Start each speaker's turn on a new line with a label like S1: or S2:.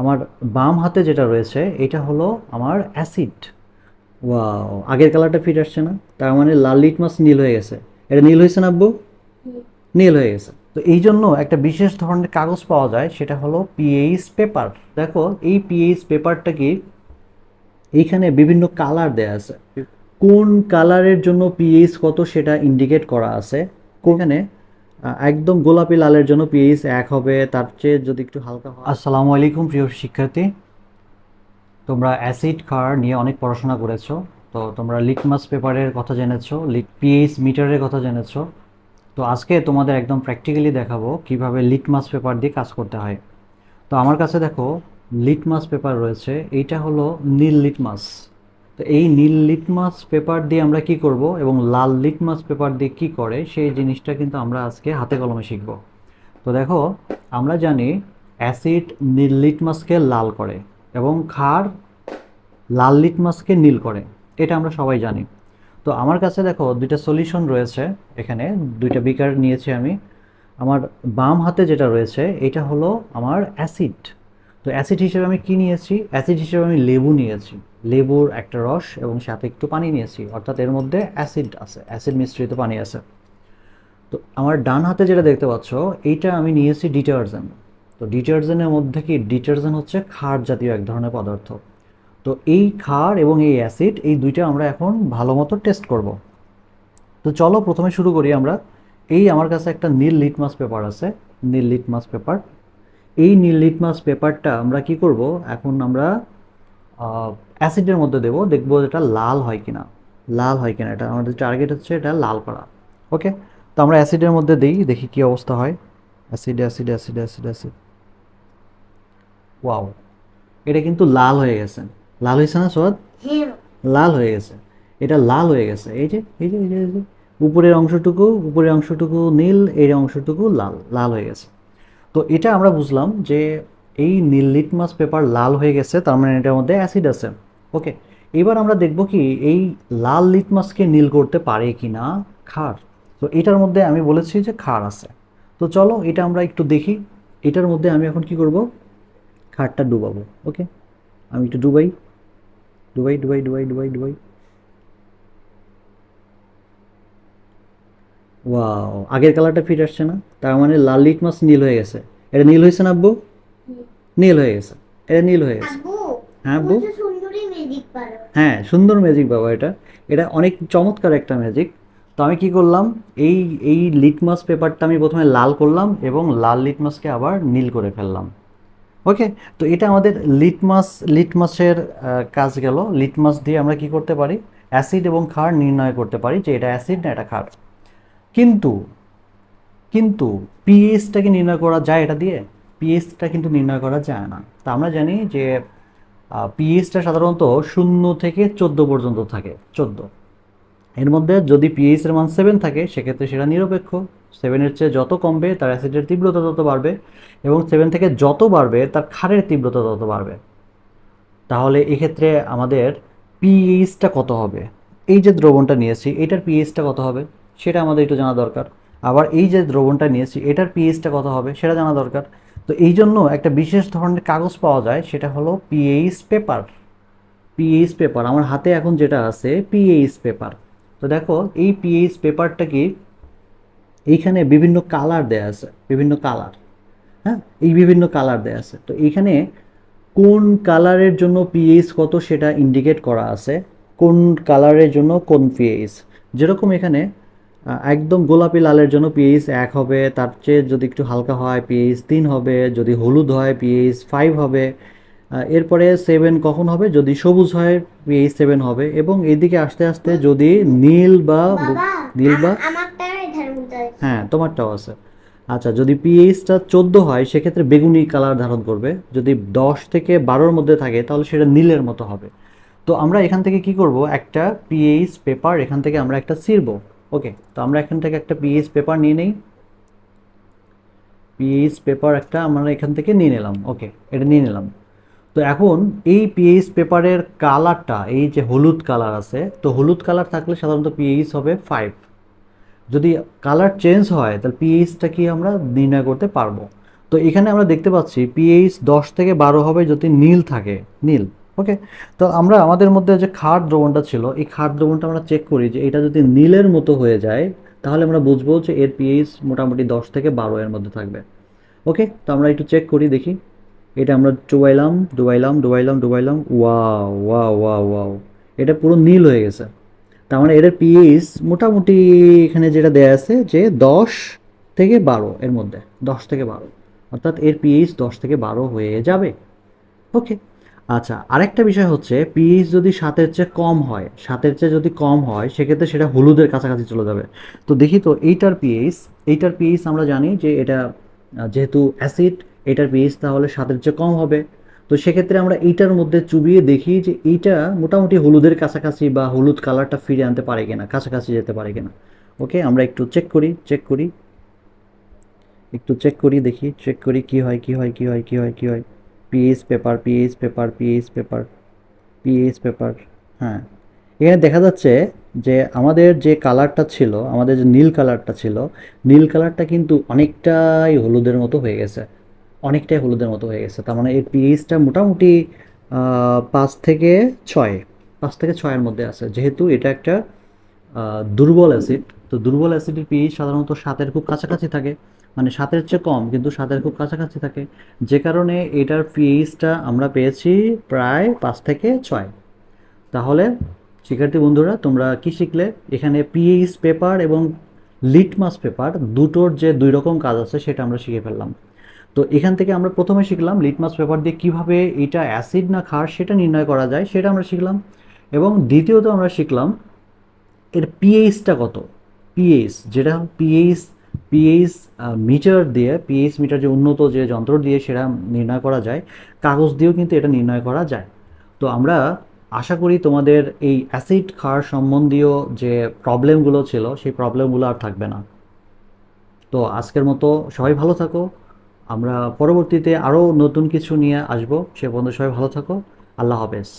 S1: আমার বাম হাতে যেটা রয়েছে, এটা হলো আমার অ্যাসিড ওয়াও আগের কালারটা ফিট আসছে না? তার মানে লাল লিটমাস নীল হয়ে গেছে। এটা নীল হয়েছে না আব্বু? নীল হয়ে গেছে। তো এই জন্য একটা বিশেষ ধরনের কাগজ পাওয়া যায়, সেটা হলো পিএইচ পেপার দেখো, এই পিএইচ পেপারটা কি? এইখানে বিভিন্ন কালার দেয়া আছে। কোন কালারের জন্য পিএইচ কত সেটা ইন্ডিকেট করা আছে? কোনখানে? একদম গোলাপি লালের জন্য পিএইচ এক হবে, তার চেয়ে যদি একটু হালকা হয়। আসসালামু আলাইকুম, প্রিয় শিক্ষার্থী। তোমরা অ্যাসিড খার নিয়ে অনেক পড়াশোনা করেছ, তো তোমরা লিটমাস পেপারের কথা জেনেছো লিট পিএইচ মিটারের কথা জেনেছো। তো আজকে তোমাদের একদম প্র্যাকটিক্যালি দেখাবো কীভাবে লিটমাস পেপার দিয়ে কাজ করতে হয়। তো আমার কাছে দেখো লিটমাস পেপার রয়েছে, এইটা হলো নীল লিটমাস তো এই নীল লিটমাস পেপার দিয়ে আমরা কি করব এবং লাল লিটমাস পেপার দিয়ে কি করে, সেই জিনিসটা কিন্তু আমরা আজকে হাতে কলমে শিখব। তো দেখো, আমরা জানি অ্যাসিড নীল লিটমাসকে লাল করে এবং ক্ষার লাল লিটমাসকে নীল করে, এটা আমরা সবাই জানি। তো আমার কাছে দেখো দুইটা সলিউশন রয়েছে এখানে, দুইটা বিকার নিয়েছি আমি। আমার বাম হাতে যেটা রয়েছে, এটা হলো আমার অ্যাসিড। তো অ্যাসিড হিসেবে আমি কি নিয়েছি? অ্যাসিড হিসেবে আমি লেবু নিয়েছি। লেবুর একটা রস এবং সাথে একটু পানি নিয়েছি। অর্থাৎ এর মধ্যে অ্যাসিড আছে। অ্যাসিড মিশ্রিত পানি আছে। তো আমার ডান হাতে যেটা দেখতে পাচ্ছ, এইটা আমি নিয়েছি ডিটারজেন্ট তো ডিটারজেন্টের মধ্যে কি? ডিটারজেন্ট হচ্ছে ক্ষার জাতীয় এক ধরনের পদার্থ। তো এই ক্ষার এবং এই অ্যাসিড এই দুইটা আমরা এখন ভালো মতো টেস্ট করব। তো চলো প্রথমে শুরু করি আমরা। এই আমার কাছে একটা নীল লিটমাস পেপার আছে। নীল লিটমাস পেপার এই নীল লিটমাস পেপারটা আমরা কি করব? এখন আমরা অ্যাসিডের মধ্যে দেব দেখব এটা লাল হয় কিনা। লাল হয় কিনা এটা আমাদের টার্গেট হচ্ছে এটা লাল করা। ওকে তো আমরা অ্যাসিডের মধ্যে দিই দেখি কি অবস্থা হয়। Acid acid acid acid acid. Wow এটা কিন্তু লাল হয়ে গেছে। লাল হয়েছে না সোয়াদ
S2: হ্যাঁ।
S1: লাল হয়ে গেছে। এটা লাল হয়ে গেছে। এই যে এই যে এই যে উপরের অংশটুকু উপরের অংশটুকু নীল এই অংশটুকু লাল। লাল হয়ে গেছে। তো এটা আমরা বুঝলাম যে এই নীল লিটমাস পেপার লাল হয়ে গেছে, তার মানে এটার মধ্যে অ্যাসিড আছে। ওকে, এবার আমরা দেখব কি এই লাল লিটমাসকে নীল করতে পারে কি না ক্ষার তো এটার মধ্যে আমি বলেছি যে ক্ষার আছে। তো চলো এটা আমরা একটু দেখি। এটার মধ্যে আমি এখন কি করব? খারটা ডুবাবো। ওকে, আমি একটু ডুবাই। ডুবাই ডুবাই ডুবাই ডুবাই ডুবাই। ওয়াও আগের কালারটা ফিট আসছে না? তার মানে লাল লিটমাস নীল হয়ে গেছে। এটা নীল হয়েছে না আব্বু? নীল হয়ে গেছে। এটা নীল হয়ে গেছে। হ্যাঁ আব্বু? হ্যাঁ সুন্দর ম্যাজিক বাবা এটা। এটা অনেক চমৎকার একটা ম্যাজিক তো আমি কি করলাম? এই এই লিটমাস পেপারটা আমি প্রথমে লাল করলাম এবং লাল লিটমাসকে আবার নীল করে ফেললাম। ওকে? তো এটা আমাদের লিটমাস লিটমাসের কাজ গেল। লিটমাস দিয়ে আমরা কি করতে পারি? অ্যাসিড এবং ক্ষার নির্ণয় করতে পারি যে এটা অ্যাসিড না এটা ক্ষার। কিন্তু কিন্তু পিএইচটাকে নির্ণয় করা যায় এটা দিয়ে? পিএইচটা কিন্তু নির্ণয় করা যায় না। তা আমরা জানি যে পিএইচটা সাধারণত শূন্য থেকে চোদ্দ পর্যন্ত থাকে, চোদ্দ। এর মধ্যে যদি পিএইচ এর মান সেভেন থাকে, সেক্ষেত্রে সেটা নিরপেক্ষ। সেভেনের চেয়ে যত কমবে, তার অ্যাসিডের তীব্রতা তত বাড়বে এবং সেভেন থেকে যত বাড়বে, তার ক্ষারের তীব্রতা তত বাড়বে। তাহলে এক্ষেত্রে আমাদের পিএইচটা কত হবে? এই যে দ্রবণটা নিয়েছি এটার পিএইচটা কত হবে? সেটা আমাদের একটু জানা দরকার। আবার এই যে দ্রবণটা নিয়েছি এটার পিএইচটা কত হবে সেটা জানা দরকার। তো এই জন্য একটা বিশেষ ধরনের কাগজ পাওয়া যায়, সেটা হলো পিএইচ পেপার পিএইচ পেপার আমার হাতে এখন যেটা আছে পিএইচ পেপার তো দেখো, এই পিএইচ পেপারটা কি? এইখানে বিভিন্ন কালার দেয়া আছে, বিভিন্ন কালার হ্যাঁ এই বিভিন্ন কালার দেয়া আছে। তো এইখানে কোন কালারের জন্য পিএইচ কত সেটা ইন্ডিকেট করা আছে, কোন কালারের জন্য কোন পিএইচ যেরকম এখানে একদম গোলাপি লালের জন্য পিএইচ এক হবে তার চেয়ে যদি একটু হালকা হয় পিএইচ তিন হবে যদি হলুদ হয় পিএইচ ফাইভ হবে। এরপরে সেভেন কখন হবে? যদি সবুজ হয় পিএইচ সেভেন হবে। এবং এদিকে আস্তে আস্তে যদি নীল বা নীল বা। হ্যাঁ তোমারটাও আছে। আচ্ছা যদি পিএইচটা চোদ্দ হয় সেক্ষেত্রে বেগুনি কালার ধারণ করবে। যদি দশ থেকে বারোর মধ্যে থাকে তাহলে সেটা নীলের মতো হবে। তো আমরা এখান থেকে কি করব? একটা পিএইচ পেপার এখান থেকে আমরা একটা ছিড়বো। ওকে তো আমরা এখান থেকে একটা পিএইচ পেপার নিয়ে নেই। পিএইচ পেপার একটা আমরা এখান থেকে নিয়ে নিলাম। ওকে এটা নিয়ে নিলাম। তো এখন এই পিএইচ পেপারের কালারটা এই যে হলুদ কালার আছে, তো হলুদ কালার থাকলে সাধারণত পিএইচ হবে ফাইভ যদি কালার চেঞ্জ হয়, তাহলে পিএইচটা কি আমরা নির্ণয় করতে পারব? তো এখানে আমরা দেখতে পাচ্ছি পিএইচ দশ থেকে বারো হবে যদি নীল থাকে, নীল। ওকে তো আমরা আমাদের মধ্যে যে খাট দ্রবণটা ছিল, এই খাট দ্রবণটা আমরা চেক করি যে এটা যদি নীলের মতো হয়ে যায়, তাহলে আমরা বুঝব যে এর পিএইচ মোটামুটি দশ থেকে বারো এর মধ্যে থাকবে। ওকে তো আমরা একটু চেক করি, দেখি। এটা আমরা ডুবাইলাম ডুবাইলাম ডুবাইলাম ডুবাইলাম, ওয়াও ওয়াও ওয়াও ওয়াও। এটা পুরো নীল হয়ে গেছে। তার মানে এটার পিএইচ মোটামুটি এখানে যেটা দেয়া আছে যে দশ থেকে বারো এর মধ্যে, দশ থেকে বারো। অর্থাৎ এর পিএইচ দশ থেকে বারো হয়ে যাবে। ওকে আচ্ছা আরেকটা বিষয় হচ্ছে, পিএইচ যদি সাতের চেয়ে কম হয়, সাতের চেয়ে যদি কম হয়, সেক্ষেত্রে সেটা হলুদের কাছাকাছি চলে যাবে। তো দেখি তো, এইটার পিএইচ এইটার পিএইচ আমরা জানি যে এটা, যেহেতু অ্যাসিড, এটার পিএইচ তাহলে সাতের চেয়ে কম হবে। তো সেক্ষেত্রে আমরা এইটার মধ্যে চুবিয়ে দেখি যে এইটা মোটামুটি হলুদের কাছাকাছি বা হলুদ কালারটা ফিরে আনতে পারে কিনা, কাছাকাছি যেতে পারে কিনা। ওকে, আমরা একটু চেক করি চেক করি। একটু চেক করি, দেখি, চেক করি কি হয় কি হয় কি হয় কি হয় কি হয়। PH paper pH paper pH paper pH paper হ্যাঁ। এখানে দেখা যাচ্ছে যে আমাদের যে কালারটা ছিল, আমাদের যে নীল কালারটা ছিল, নীল কালারটা কিন্তু অনেকটাই হলুদের মতো হয়ে গেছে। অনেকটাই হলুদের মতো হয়ে গেছে। তার মানে এই পিএইচটা মোটামুটি পাঁচ থেকে ছয়, পাঁচ থেকে ছয়ের মধ্যে আছে। যেহেতু এটা একটা দুর্বল অ্যাসিড তো দুর্বল অ্যাসিডের পিএইচ সাধারণত সাতের খুব কাছাকাছি থাকে। মানে সাতের চেয়ে কম, কিন্তু সাতের খুব কাছাকাছি থাকে। যে কারণে এটার পিএইচটা আমরা পেয়েছি প্রায় পাঁচ থেকে ছয়। তাহলে, শিক্ষার্থী বন্ধুরা, তোমরা কি শিখলে? এখানে পিএইচ পেপার এবং লিটমাস পেপার দুটোর যে দুই রকম কাজ আছে, সেটা আমরা শিখে ফেললাম। তো এখান থেকে আমরা প্রথমে শিখলাম লিটমাস পেপার দিয়ে কীভাবে এটা অ্যাসিড না ক্ষার সেটা নির্ণয় করা যায়, সেটা আমরা শিখলাম। এবং দ্বিতীয়ত আমরা শিখলাম এর পিএইচটা কত? পিএইচ যেটা পিএইচ পিএইচ মিটার দিয়ে, পিএইচ মিটার যে উন্নত যে যন্ত্র দিয়ে সেটা নির্ণয় করা যায়, কাগজ দিয়েও কিন্তু এটা নির্ণয় করা যায়। তো আমরা আশা করি তোমাদের এই অ্যাসিড খাওয়ার সম্বন্ধীয় যে প্রবলেমগুলো ছিল, সেই প্রবলেমগুলো আর থাকবে না। তো আজকের মতো সবাই ভালো থাকো। আমরা পরবর্তীতে আরও নতুন কিছু নিয়ে আসব। সে পর্যন্ত সবাই ভালো থাকো। আল্লাহ হাফেজ।